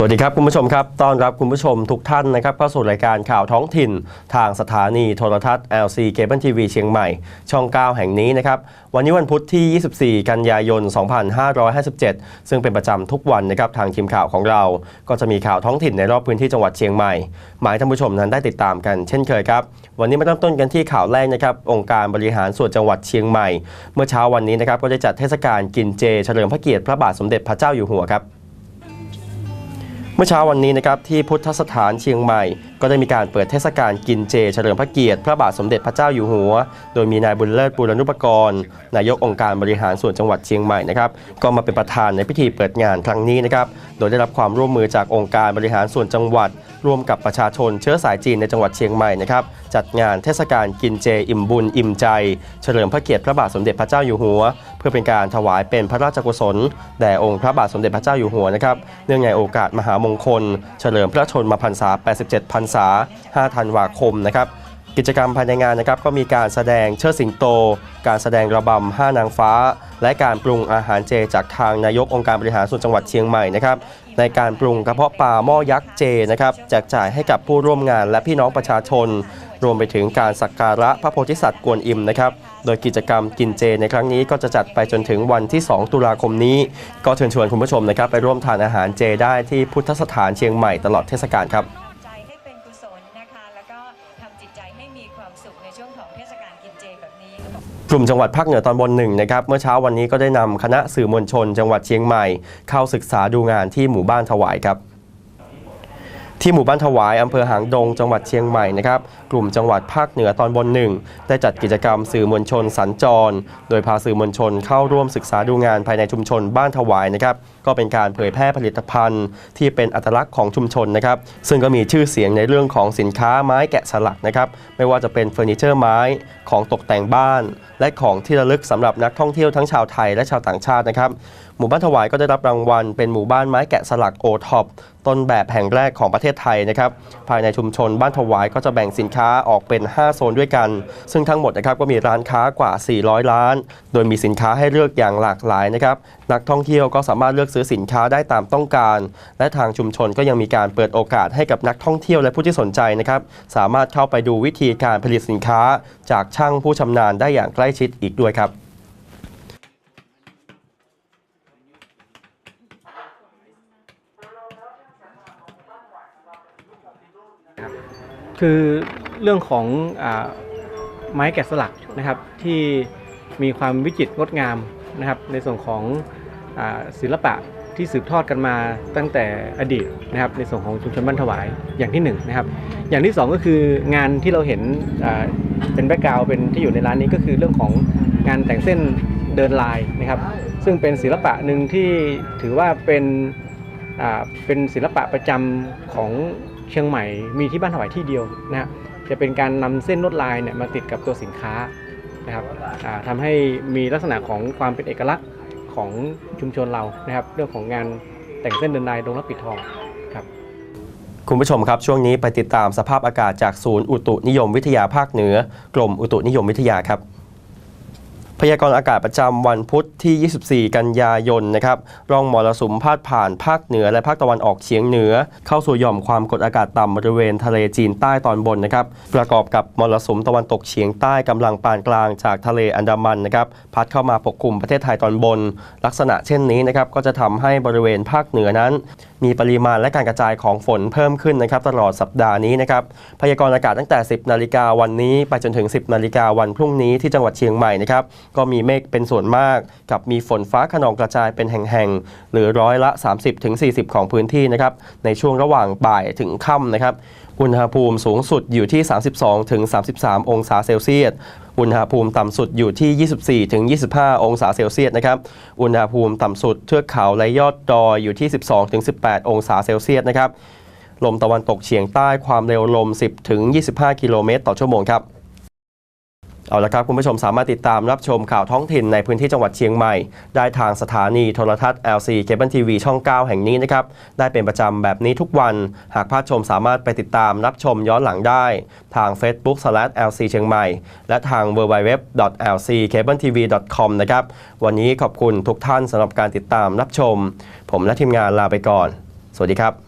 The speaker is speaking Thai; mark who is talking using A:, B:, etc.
A: สวัสดีครับ คุณผู้ชมครับ ต้อนรับคุณผู้ชมทุกท่านนะครับเข้าสู่รายการข่าวท้องถิ่น ทางสถานีโทรทัศน์ LC Cable TV เชียงใหม่ ช่อง 9 แห่งนี้นะครับ วันนี้วันพุธที่ 24 กันยายน 2557 ซึ่งเป็นประจำทุกวันนะครับทางทีมข่าวของเรา ก็จะมีข่าวท้องถิ่นในรอบพื้นที่จังหวัดเชียงใหม่ หมายท่านผู้ชมนั้นได้ติดตามกันเช่นเคยครับ วันนี้มาเริ่มต้นกันที่ข่าวแรกนะครับ องค์การบริหารส่วนจังหวัดเชียงใหม่ เมื่อเช้าวันนี้นะครับก็ได้จัดเทศกาลกินเจ เฉลิมพระเกียรติพระบาทสมเด็จพระเจ้าอยู่หัวครับ มื่อเช้าวันนี้นะครับที่พุทธสถานเชียงใหม่ ก็ได้มีการเปิดเทศกาลกินเจ เฉลิมพระเกียรติพระบาทสมเด็จพระเจ้าอยู่หัว โดยมีนายบุญเลิศปุรณุปกรณ์นายกองค์การบริหารส่วนจังหวัดเชียงใหม่นะครับก็มาเป็นประธานในพิธีเปิดงานครั้งนี้นะครับโดยได้รับความร่วมมือจากองค์การบริหารส่วนจังหวัด ร่วมกับประชาชนเชื้อสายจีนในจังหวัดเชียงใหม่นะครับจัดงานเทศกาลกินเจอิ่มบุญอิ่มใจ เฉลิมพระเกียรติพระบาทสมเด็จพระเจ้าอยู่หัว เพื่อเป็นการถวายเป็นพระราชกุศลแด่องค์พระบาทสมเด็จพระเจ้าอยู่หัวนะครับเนื่องในโอกาสมหามงคล เฉลิมพระชนมพรรษา 87 พรรษา 5 ธันวาคมนะครับกิจกรรมภายในงานนะครับก็มีการแสดงเชิดสิงโต การแสดงระบำห้านางฟ้า และการปรุงอาหารเจจากทางนายกองค์การบริหารส่วนจังหวัดเชียงใหม่นะครับ ในการปรุงกระเพาะปลาหม้อยักษ์เจนะครับแจกจ่ายให้กับผู้ร่วมงานและพี่น้องประชาชน รวมไปถึงการสักการะพระโพธิสัตว์กวนอิมนะครับโดยกิจกรรมกินเจในครั้งนี้ก็จะจัดไปจนถึงวันที่ 2 ตุลาคมนี้ ก็เชิญชวนคุณผู้ชมนะครับไปร่วมทานอาหารเจได้ที่พุทธสถานเชียงใหม่ตลอดเทศกาลครับ
B: กลุ่มจั
A: งหวัดภาคเหนือตอนบนหนึ่งนะครับเมื่อเช้าวันนี้ก็ได้นำคณะสื่อมวลชน จังหวัดเชียงใหม่ เข้าศึกษาดูงานที่หมู่บ้านถวายครับ ที่หมู่บ้านถวายอำเภอหางดง จังหวัดเชียงใหม่นะครับกลุ่มจังหวัดภาคเหนือตอนบนหนึ่งได้จัดกิจกรรมสื่อมวลชนสัญจร โดยพาสื่อมวลชนเข้าร่วมศึกษาดูงานภายในชุมชนบ้านถวายนะครับ ก็เป็นการเผยแพร่ผลิตภัณฑ์ที่เป็นอัตลักษณ์ของชุมชนนะครับ ซึ่งก็มีชื่อเสียงในเรื่องของสินค้าไม้แกะสลักนะครับ ไม่ว่าจะเป็นเฟอร์นิเจอร์ไม้ของตกแต่งบ้าน และของที่ระลึกสำหรับนักท่องเที่ยวทั้งชาวไทยและชาวต่างชาตินะครับ หมู่บ้านถวายก็ได้รับรางวัลเป็นหมู่บ้านไม้แกะสลักโอท็อปต้นแบบแห่งแรกของประเทศไทยนะครับ ภายในชุมชนบ้านถวายก็จะแบ่งสินค้าออกเป็น 5 โซนด้วยกัน ซึ่งทั้งหมดนะครับก็มีร้านค้ากว่า 400 ล้าน โดยมีสินค้าให้เลือกอย่างหลากหลายนะครับ นักท่องเที่ยวก็สามารถเลือกซื้อื้อสินค้าได้ตามต้องการ และทางชุมชนก็ยังมีการเปิดโอกาสให้กับนักท่องเที่ยวและผู้ที่สนใจนะครับ สามารถเข้าไปดูวิธีการผลิตสินค้า จากช่างผู้ชำนาญได้อย่างใกล้ชิดอีกด้วยครับ
C: คือเรื่องของอไม้แกะสลักนะครับที่มีความวิจิตรงดงามนะครับในส่วนของ ศิลปะที่สืบทอดกันมาตั้งแต่อดีตนะครับในส่วนของชุมชนบ้านถวายอย่างที่หนึ่งนะครับอย่างที่สองก็คืองานที่เราเห็นเป็นแบ็กกราวเป็นที่อยู่ในร้านนี้ก็คือเรื่องของงานแต่งเส้นเดินลายนะครับซึ่งเป็นศิลปะหนึ่งที่ถือว่าเป็นเป็นศิลปะประจำของเชียงใหม่มีที่บ้านถวายที่เดียวนะฮะจะเป็นการนำเส้นลวดลายเนี่ยมาติดกับตัวสินค้านะครับทำให้มีลักษณะของความเป็นเอกลักษณ์ ของชุมชนเรานะครับ เรื่องของงานแต่งเส้นเดินลายดงรับปิดทองครับ
A: คุณผู้ชมครับช่วงนี้ไปติดตามสภาพอากาศจากศูนย์อุตุนิยมวิทยาภาคเหนือ กรมอุตุนิยมวิทยาครับ พยากรณ์อากาศประจำวันพุธที่ 24 กันยายนนะครับร่องมรสุมพาดผ่านภาคเหนือและภาคตะวันออกเฉียงเหนือ เข้าสู่หย่อมความกดอากาศต่ำบริเวณทะเลจีนใต้ตอนบนนะครับประกอบกับมรสุมตะวันตกเฉียงใต้กำลังปานกลางจากทะเลอันดามันนะครับพัดเข้ามาปกคลุมประเทศไทยตอนบน ลักษณะเช่นนี้นะครับก็จะทำให้บริเวณภาคเหนือนั้น มีปริมาณและการกระจายของฝนเพิ่มขึ้นนะครับตลอดสัปดาห์นี้นะครับพยากรณ์อากาศตั้งแต่ 10 นาฬิกาวันนี้ ไปจนถึง 10 นาฬิกาวันพรุ่งนี้ที่จังหวัดเชียงใหม่นะครับ ก็มีเมฆเป็นส่วนมาก กับมีฝนฟ้าขนองกระจายเป็นแห่งๆ หรือร้อยละ 30-40 ของพื้นที่นะครับ ในช่วงระหว่างบ่ายถึงค่ำนะครับ อุณหภูมิสูงสุดอยู่ที่ 32-33 องศาเซลเซียส อุณหภูมิต่ำสุดอยู่ที่ 24-25 องศาเซลเซียสนะครับ อุณหภูมิต่ำสุดเทือกเขาและยอดดอยอยู่ที่ 12-18 องศาเซลเซียสนะครับ ลมตะวันตกเฉียงใต้ความเร็วลม 10-25 กิโลเมตรต่อชั่วโมงครับ เอาละครับ คุณผู้ชมสามารถติดตามรับชมข่าวท้องถิ่นในพื้นที่จังหวัดเชียงใหม่ ได้ทางสถานีโทรทัศน์ LC Cable TV ช่อง 9 แห่งนี้นะครับ ได้เป็นประจำแบบนี้ทุกวัน หากพลาดชมสามารถไปติดตามรับชมย้อนหลังได้ ทาง Facebook/LC เชียงใหม่ และทาง www.lccabletv.com นะครับ วันนี้ขอบคุณทุกท่านสำหรับการติดตามรับชม ผมและทีมงานลาไปก่อน สวัสดีครับ